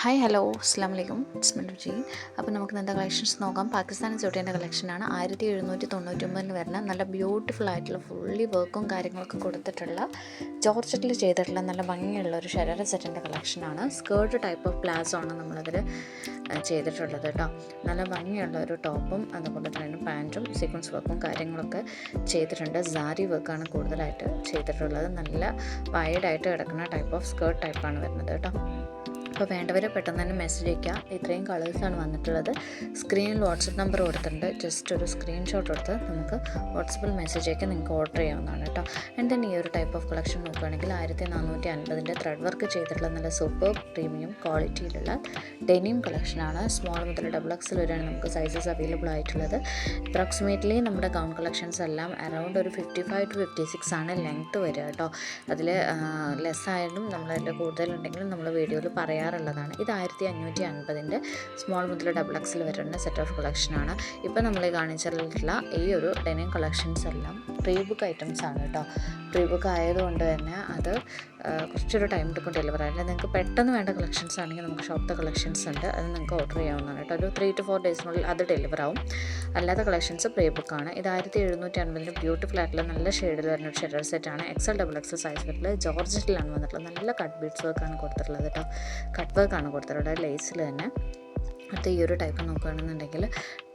Hi hello അസ്സാം വലൈക്കും it's രുചി അപ്പോൾ നമുക്ക് എന്താ കളക്ഷൻസ് നോക്കാം. പാകിസ്ഥാനി ചുട്ടേന്റെ കളക്ഷനാണ് ആയിരത്തി എഴുന്നൂറ്റി തൊണ്ണൂറ്റൊമ്പതിന് വരുന്ന നല്ല ബ്യൂട്ടിഫുൾ ആയിട്ടുള്ള ഫുള്ളി വർക്കും കാര്യങ്ങളൊക്കെ കൊടുത്തിട്ടുള്ള ജോർജറ്റിൽ ചെയ്തിട്ടുള്ള നല്ല ഭംഗിയുള്ള ഒരു ശരീര സെറ്റിന്റെ കളക്ഷനാണ് സ്കേർട്ട് ടൈപ്പ് ഓഫ് പ്ലാസോ ആണ് നമ്മളതിൽ ചെയ്തിട്ടുള്ളത് കേട്ടോ. നല്ല ഭംഗിയുള്ള ഒരു ടോപ്പും അതുപോലെ തന്നെ പാന്റും സീക്വൻസ് വർക്കും കാര്യങ്ങളൊക്കെ ചെയ്തിട്ടുണ്ട്. സാരി വർക്കാണ് കൂടുതലായിട്ട് ചെയ്തിട്ടുള്ളത്. നല്ല വൈഡായിട്ട് കിടക്കുന്ന ടൈപ്പ് ഓഫ് സ്കേർട്ട് ടൈപ്പാണ് വരുന്നത് കേട്ടോ. അപ്പോൾ വേണ്ടവർ പെട്ടെന്ന് തന്നെ മെസ്സേജ് അയക്കുക ഇത്രയും കളേഴ്സാണ് വന്നിട്ടുള്ളത്. സ്ക്രീനിൽ വാട്സപ്പ് നമ്പർ കൊടുത്തിട്ടുണ്ട്. ജസ്റ്റ് ഒരു സ്ക്രീൻഷോട്ട് എടുത്ത് നമുക്ക് വാട്സപ്പിൽ മെസ്സേജ് അയക്കാൻ നിങ്ങൾക്ക് ഓർഡർ ചെയ്യാവുന്നതാണ് കേട്ടോ. ആൻഡ് തന്നെ ഈ ഒരു ടൈപ്പ് ഓഫ് കളക്ഷൻ നോക്കുകയാണെങ്കിൽ ആയിരത്തി നാനൂറ്റി അൻപതിന്റെ ത്രെഡ് വർക്ക് ചെയ്തിട്ടുള്ള നല്ല സൂപ്പർ പ്രീമിയം ക്വാളിറ്റിയിലുള്ള ഡെനിം കളക്ഷനാണ് സ്മോൾ മുതൽ ഡബിൾ എക്സിൽ വരെയാണ് നമുക്ക് സൈസസ് അവൈലബിൾ ആയിട്ടുള്ളത്. അപ്രോക്സിമേറ്റ്ലി നമ്മുടെ ഗൗൺ കളക്ഷൻസ് എല്ലാം അറൗണ്ട് ഒരു fifty five to fifty six ആണ് ലെങ്ത്ത് വരിക കേട്ടോ. അതിൽ ലെസ് ആയാലും നമ്മളതിൽ കൂടുതലുണ്ടെങ്കിലും നമ്മൾ വീഡിയോയിൽ പറയാറുള്ളതാണ് ഇത് ആയിരത്തി അഞ്ഞൂറ്റി അൻപതിന്റെ സ്മോൾ മുതൽ ഡബിൾ എക്സിൽ വരുന്ന സെറ്റ് ഓഫ് കളക്ഷനാണ് ഇപ്പോൾ നമ്മൾ കാണിച്ചിട്ടുള്ള ഈ ഒരു ഡെനിം കളക്ഷൻസ് എല്ലാം പ്രീ ബുക്ക് ഐറ്റംസ് ആണ് കേട്ടോ പ്രീ ബുക്ക് ആയതുകൊണ്ട് തന്നെ അത് കുറച്ചൊരു ടൈം എടുക്കും ഡെലിവർ ആയിട്ട് നിങ്ങൾക്ക് പെട്ടെന്ന് വേണ്ട കളക്ഷൻസ് ആണെങ്കിൽ നമുക്ക് ഷോപ്പിലെ കളക്ഷൻസ് ഉണ്ട്. അത് നിങ്ങൾക്ക് ഓർഡർ ചെയ്യാവുന്നതാണ് കേട്ടോ ഒരു ത്രീ ടു ഫോർ ഡേയ്സിനുള്ളിൽ അത് ഡെലിവർ ആവും. അല്ലാത്ത കളക്ഷൻസ് പ്രീ ബുക്കാണ് ഇത് ആയിരത്തി എഴുന്നൂറ്റി അൻപതിന്റെ ബ്യൂട്ടിഫുൾ ആയിട്ടുള്ള നല്ല ഷെയ്ഡിൽ വരുന്ന ഒരു ഷെഡർ ആണ്. എക്സൽ ഡബിൾ എക്സൽ സൈസ് വരുന്നത് ജോർജറ്റിലാണ് വന്നിട്ടുള്ളത്. നല്ല കട്ട് ബീഡ്സ് വർക്കാണ് കൊടുത്തിട്ടുള്ളത് കേട്ടോ കട്ട് വർക്കാണ് കൊടുത്തിട്ടുള്ളത്. ലേസിൽ തന്നെ. അടുത്ത ഈ ഒരു ടൈപ്പ് നോക്കുകയാണെന്നുണ്ടെങ്കിൽ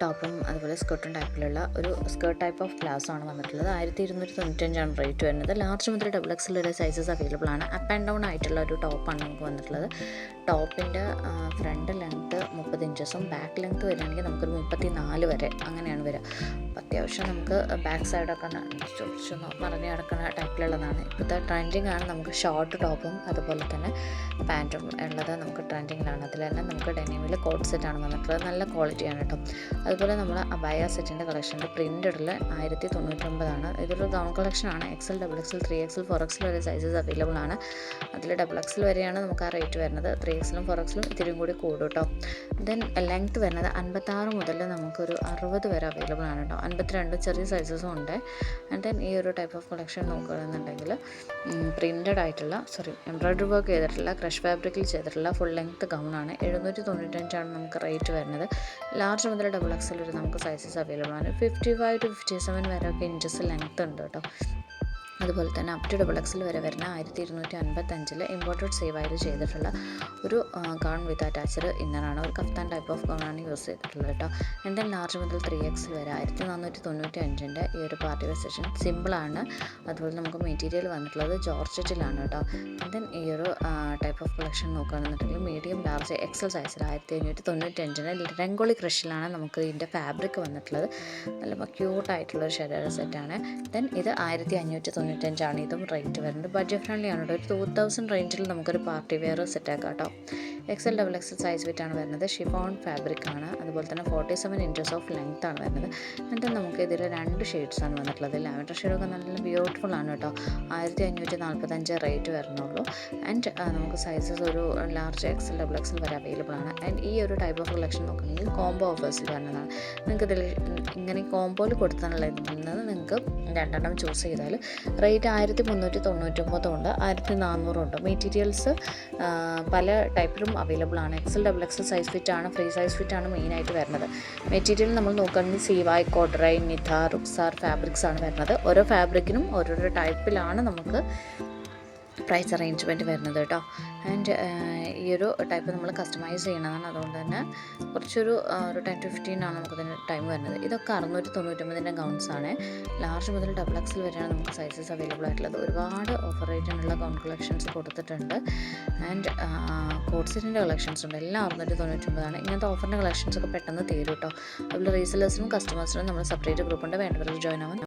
ടോപ്പും അതുപോലെ സ്കേർട്ടും ടൈപ്പിലുള്ള ഒരു സ്കേർട്ട് ടൈപ്പ് ഓഫ് ഗ്ലാസ് ആണ് വന്നിട്ടുള്ളത്. ആയിരത്തി ഇരുന്നൂറ്റി തൊണ്ണൂറ്റഞ്ചാണ് റേറ്റ് വരുന്നത്. ലാർജ് മുതൽ ഡബിൾ എക്സ് വരെ സൈസസ് അവൈലബിൾ ആണ്. അപ്പ് ആൻഡ് ഡൗൺ ആയിട്ടുള്ള ഒരു ടോപ്പാണ് നമുക്ക് വന്നിട്ടുള്ളത്. ടോപ്പിന്റെ ഫ്രണ്ട് ലെങ്ത്ത് മുപ്പത് ഇഞ്ചസും ബാക്ക് ലെങ്ത്ത് വരികയാണെങ്കിൽ നമുക്കൊരു മുപ്പത്തി നാല് വരെ അങ്ങനെയാണ് വരിക. അപ്പോൾ അത്യാവശ്യം നമുക്ക് ബാക്ക് സൈഡൊക്കെ കുറച്ച് കിടക്കുന്ന കിടക്കുന്ന ടൈപ്പിലുള്ളതാണ് ഇപ്പോഴത്തെ ട്രെൻഡിങ് ആണ് നമുക്ക് ഷോർട്ട് ടോപ്പും അതുപോലെ തന്നെ പാന്റും ഉള്ളത് നമുക്ക് ട്രെൻഡിങ്ങിലാണ് തന്നെ നമുക്ക് ഡെനിമിൽ കോട്ട് സെറ്റാണ് വന്നിട്ടുള്ളത്. നല്ല ക്വാളിറ്റിയാണ് കേട്ടോ അതുപോലെ നമ്മൾ അബായ സെറ്റിന്റെ കളക്ഷന്റെ പ്രിന്റഡിൽ ആയിരത്തി തൊണ്ണൂറ്റൊമ്പതാണ് ഇതൊരു ഗൗൺ കളക്ഷനാണ് XL double XL three XL four XL വരെ സൈസസ് അവൈലബിൾ ആണ്. അതിൽ ഡബിൾ എക്സൽ വരെയാണ് നമുക്ക് ആ റേറ്റ് വരുന്നത്. ത്രീ എക്സലും ഫോർ എക്സലും ഇത്തിരിയും കൂടി കൂടും കേട്ടോ ദെൻ ലെങ്ത്ത് വരുന്നത് അൻപത്താറ് മുതൽ നമുക്കൊരു അറുപത് വരെ അവൈലബിൾ ആണ് കേട്ടോ അൻപത്തിരണ്ട് ചെറിയ സൈസസും ഉണ്ട്. ആൻഡ് ദെൻ ഈ ഒരു ടൈപ്പ് ഓഫ് കളക്ഷൻ നോക്കുകയാണെന്നുണ്ടെങ്കിൽ പ്രിന്റഡ് ആയിട്ടുള്ള സോറി എംബ്രോയ്ഡറി വർക്ക് ചെയ്തിട്ടുള്ള ക്രഷ് ഫാബ്രിക്കിൽ ചെയ്തിട്ടുള്ള ഫുൾ ലെങ്ത്ത് ഗൗണാണ് എഴുന്നൂറ്റി തൊണ്ണൂറ്റഞ്ചാണ് നമുക്ക് റേറ്റ് വരുന്നത്. ലാർജ് മുതൽ ഡബിൾ എക്സൽ വരെ നമുക്ക് സൈസസ് അവൈലബിൾ ആണ്. Fifty five to fifty seven വരെ ഒക്കെ ഇഞ്ചസ് ലെങ്ത്ത് ഉണ്ട് കേട്ടോ. അതുപോലെ തന്നെ അപ് ടു ഡബിൾ എക്സിൽ വരെ വരുന്ന ആയിരത്തി ഇരുന്നൂറ്റി അൻപത്തഞ്ചിൽ ഇമ്പോർട്ടഡ് സേവ് ആയിട്ട് ചെയ്തിട്ടുള്ള ഒരു ഗൗൺ വിത്ത് അറ്റാച്ച്ഡ് ഇന്നറാണ് ഒരു കഫ്താൻ ടൈപ്പ് ഓഫ് ഗൗണാണ് യൂസ് ചെയ്തിട്ടുള്ളത് കേട്ടോ. എന്റെ ലാർജ് മുതൽ ത്രീ എക്സിൽ വരെ ആയിരത്തി നാനൂറ്റി തൊണ്ണൂറ്റി അഞ്ചിന്റെ ഈ ഒരു പാർട്ടി വെയർ സെഷൻ സിമ്പിളാണ് അതുപോലെ നമുക്ക് മെറ്റീരിയൽ വന്നിട്ടുള്ളത് ജോർജറ്റിലാണ് കേട്ടോ. ദെൻ ഈ ഒരു ടൈപ്പ് ഓഫ് കളക്ഷൻ നോക്കുകയാണെന്നുണ്ടെങ്കിൽ മീഡിയം ലാർജ് എക്സൽ സൈസിൽ ആയിരത്തി അഞ്ഞൂറ്റി തൊണ്ണൂറ്റി അഞ്ചിന് രംഗോളി ക്രഷിലാണ് നമുക്ക് ഇതിന്റെ ഫാബ്രിക് വന്നിട്ടുള്ളത്. നല്ല ക്യൂട്ടായിട്ടുള്ള ഒരു ഷെഡർ സെറ്റാണ് ദെൻ ഇത് ആയിരത്തി അഞ്ഞൂറ്റി തൊണ്ണൂറ്റഞ്ചാണ് ഇതും റേറ്റ് വരുന്നത്. ബഡ്ജറ്റ് ഫ്രണ്ട്ലി ആണ് കേട്ടോ ഒരു ടു തൗസൻഡ് റേഞ്ചിൽ നമുക്കൊരു പാർട്ടി വെയർ സെറ്റാക്കാം കേട്ടോ. എക്സൽ ഡബിൾ എക്സൽ സൈസ് വിറ്റാണ് വരുന്നത്. ഷിഫോൺ ഫാബ്രിക് ആണ്. അതുപോലെ തന്നെ forty seven inches of length ആണ് വരുന്നത്. എന്നിട്ട് നമുക്ക് ഇതിൽ രണ്ട് ഷെയ്ഡ്സ് ആണ് വന്നിട്ടുള്ളത്. ലാവൻഡർ ഷെയ്ഡൊക്കെ നല്ല ബ്യൂട്ടിഫുൾ ആണ് കേട്ടോ. ആയിരത്തി അഞ്ഞൂറ്റി നാൽപ്പത്തഞ്ച് റേറ്റ് വരുന്നുള്ളൂ ആൻഡ് നമുക്ക് സൈസസ് ഒരു ലാർജ് എക്സൽ ഡബിൾ എക്സൽ വരെ അവൈലബിൾ ആണ്. ആൻഡ് ഈ ഒരു ടൈപ്പ് ഓഫ് കളക്ഷൻ നോക്കുകയാണെങ്കിൽ കോംബോ ഓഫേഴ്സിൽ വരുന്നതാണ്. നിങ്ങൾക്ക് ഇതിൽ ഇങ്ങനെ കോംബോയിൽ കൊടുത്താണുള്ളത് നിങ്ങൾക്ക് രണ്ടെണ്ണം ചൂസ് ചെയ്താൽ റേറ്റ് ആയിരത്തി മുന്നൂറ്റി തൊണ്ണൂറ്റൊമ്പതുണ്ട് ആയിരത്തി നാനൂറുണ്ട് മെറ്റീരിയൽസ് പല ടൈപ്പിലും അവൈലബിൾ ആണ്. XL double XL size fit ആണ് ഫ്രീ സൈസ് ഫിറ്റ് ആണ് മെയിനായിട്ട് വരുന്നത്. മെറ്റീരിയൽ നമ്മൾ നോക്കുകയാണെങ്കിൽ സീവായ് കോട്ടറൈ നിഥ റുക്സാർ ഫാബ്രിക്സ് ആണ് വരുന്നത്. ഓരോ ഫാബ്രിക്കിനും ഓരോരോ ടൈപ്പിലാണ് നമുക്ക് പ്രൈസ് അറേഞ്ച്മെന്റ് വരുന്നത് കേട്ടോ. ആൻഡ് ഈ ഒരു ടൈപ്പ് നമ്മൾ കസ്റ്റമൈസ് ചെയ്യണതാണ് അതുകൊണ്ട് തന്നെ കുറച്ചൊരു ഒരു ടെൻ ടു ഫിഫ്റ്റീൻ ആണ് നമുക്കതിന് ടൈം വരുന്നത്. ഇതൊക്കെ അറുന്നൂറ്റി തൊണ്ണൂറ്റൊമ്പതിന്റെ ഗൗൺസ് ആണ്. ലാർജ് മുതൽ ഡബിൾ എക്സിൽ വരെയാണ് നമുക്ക് സൈസസ് അവൈലബിൾ ആയിട്ടുള്ളത്. ഒരുപാട് ഓഫർ റേറ്റിനുള്ള ഗൗൺ കളക്ഷൻസ് കൊടുത്തിട്ടുണ്ട്. ആൻഡ് കോഡ് സെറ്റിന്റെ കളക്ഷൻസ് ഉണ്ട്. എല്ലാം അറുന്നൂറ്റി തൊണ്ണൂറ്റൊമ്പതാണ് ഇങ്ങനത്തെ ഓഫറിന്റെ കളക്ഷൻസ് ഒക്കെ പെട്ടെന്ന് തീരും കേട്ടോ അതുപോലെ റീസെല്ലേഴ്സിനും കസ്റ്റമേഴ്സിനും നമ്മൾ സെപ്പറേറ്റ് ഗ്രൂപ്പുണ്ട് വേണ്ടവർക്ക് ജോയിൻ ആവാൻ